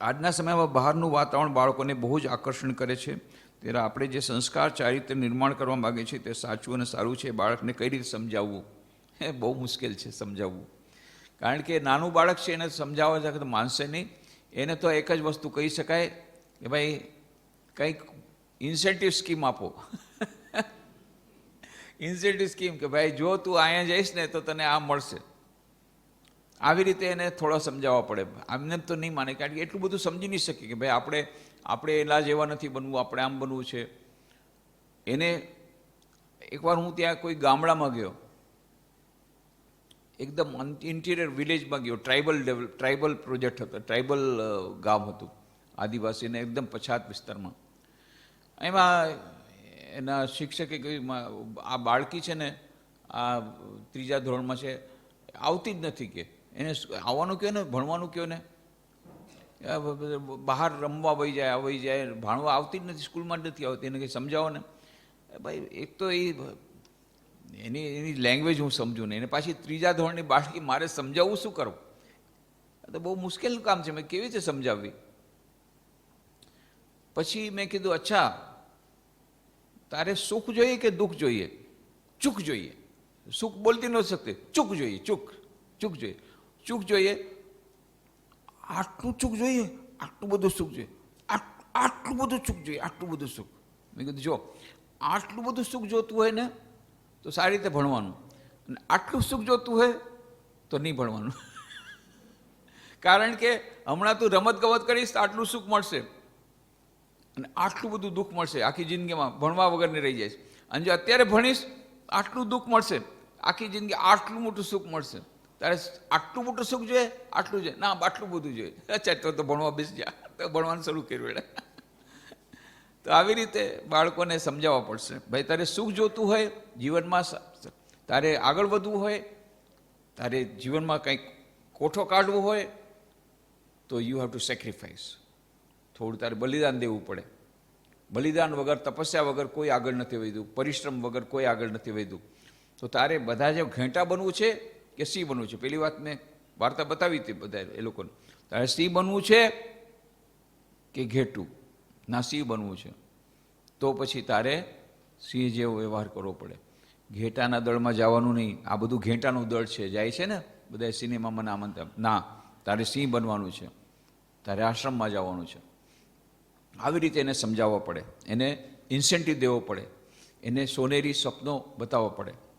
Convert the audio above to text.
આજના સમયમાં બહારનું વાતાવરણ બાળકોને બહુ જ આકર્ષણ કરે છે. ત્યારે આપણે જે સંસ્કાર ચારિત્ર નિર્માણ કરવા માગે છે તે સાચું અને સારું છે. બાળકને કઈ રીતે સમજાવવું? એ બહુ મુશ્કેલ છે સમજાવવું. કારણ કે નાનું બાળક છે એને સમજાવવા જાય તો માનશે નહીં. એને તો એક જ વસ્તુ કહી શકાય કે ભાઈ, કંઈક ઇન્સેન્ટિવ સ્કીમ આપો. ઇન્સેન્ટિવ સ્કીમ કે ભાઈ, જો તું અહીંયા જઈશ ને તો તને આ મળશે. આવી રીતે એને થોડા સમજાવવા પડે. આમને તો નહીં માને, કારણ કે એટલું બધું સમજી નહીં શકે કે ભાઈ આપણે આપણે એના જેવા નથી બનવું, આપણે આમ બનવું છે. એને એકવાર હું ત્યાં કોઈ ગામડામાં ગયો, એકદમ ઇન્ટિરિયર વિલેજમાં ગયો ટ્રાઇબલ ડેવલપ ટ્રાઇબલ પ્રોજેક્ટ હતો ટ્રાઇબલ ગામ હતું આદિવાસીને એકદમ પછાત વિસ્તારમાં. એમાં એના શિક્ષકે કહ્યું આ બાળકી છે ને, આ ત્રીજા ધોરણમાં છે, આવતી જ નથી કે એને આવવાનું કહો ને? ભણવાનું કહો ને? બહાર રમવા વહી જાય આવી જાય. ભણવા આવતી જ નથી સ્કૂલમાં નથી આવતી. એને કંઈ સમજાવો ને? ભાઈ, એક તો એ એની એની લેંગ્વેજ હું સમજું ને એને પાછી ત્રીજા ધોરણની બાળકી મારે સમજાવવું શું કરવું આ તો બહુ મુશ્કેલનું કામ છે. મેં કેવી રીતે સમજાવવી? પછી મેં કીધું, અચ્છા, તારે સુખ જોઈએ કે દુઃખ જોઈએ? ચૂક જોઈએ. સુખ બોલતી ન શકતી. ચૂક જોઈએ, ચૂક ચૂક જોઈએ. ચૂક જોઈએ. આટલું સુખ જોઈએ, આટલું બધું સુખ જોઈએ. આટ- આટલું બધું સુખ જોઈએ, આટલું બધું સુખ. મેં કીધું, જો, આટલું બધું સુખ જોતું હોય ને, તો સારી રીતે ભણવાનું. અને આટલું સુખ જોતું હોય, તો નહીં ભણવાનું. કારણ કે હમણાં તું રમત ગમત કરીશ, તો આટલું સુખ મળશે. અને આટલું બધું દુઃખ મળશે. આખી જિંદગીમાં ભણવા વગરની રહી જાય અને જો અત્યારે ભણીશ આટલું દુઃખ મળશે. આખી જિંદગી આટલું મોટું સુખ મળશે. તારે આટલું મોટું સુખ જોઈએ? આટલું જોઈએ. ના, આટલું બધું જોઈએ. અચ્છા, તો તો ભણવા બેસી જા. તો ભણવાનું શરૂ કર્યું એણે. તો આવી રીતે બાળકોને સમજાવવા પડશે. ભાઈ, તારે સુખ જોતું હોય, જીવનમાં તારે આગળ વધવું હોય, તારે જીવનમાં કંઈક કોઠો કાઢવો હોય, તો યુ હેવ ટુ સેક્રિફાઈસ થોડું તારે બલિદાન દેવું પડે. બલિદાન વગર, તપસ્યા વગર કોઈ આગળ નથી વધ્યું. પરિશ્રમ વગર કોઈ આગળ નથી વધ્યું. તો તારે બધા જે ઘેંટા બનવું છે કે સિંહ બનવું છે? પેલી વાત મેં વાર્તા બતાવી હતી બધા એ લોકોને. તારે સિંહ બનવું છે કે ઘેટું? ના સિંહ બનવું છે. તો પછી તારે સિંહ જેવો વ્યવહાર કરવો પડે. ઘેટાના દળમાં જવાનું નહીં. આ બધું ઘેટાનું દળ છે. જાય છે ને? બધા સિનેમામાં ના માનતા ના, તારે સિંહ બનવાનું છે. તારે આશ્રમમાં જવાનું છે. આવી રીતે એને સમજાવવા પડે. એને ઇન્સેન્ટિવ દેવો પડે. એને સોનેરી સપનો બતાવવા પડે.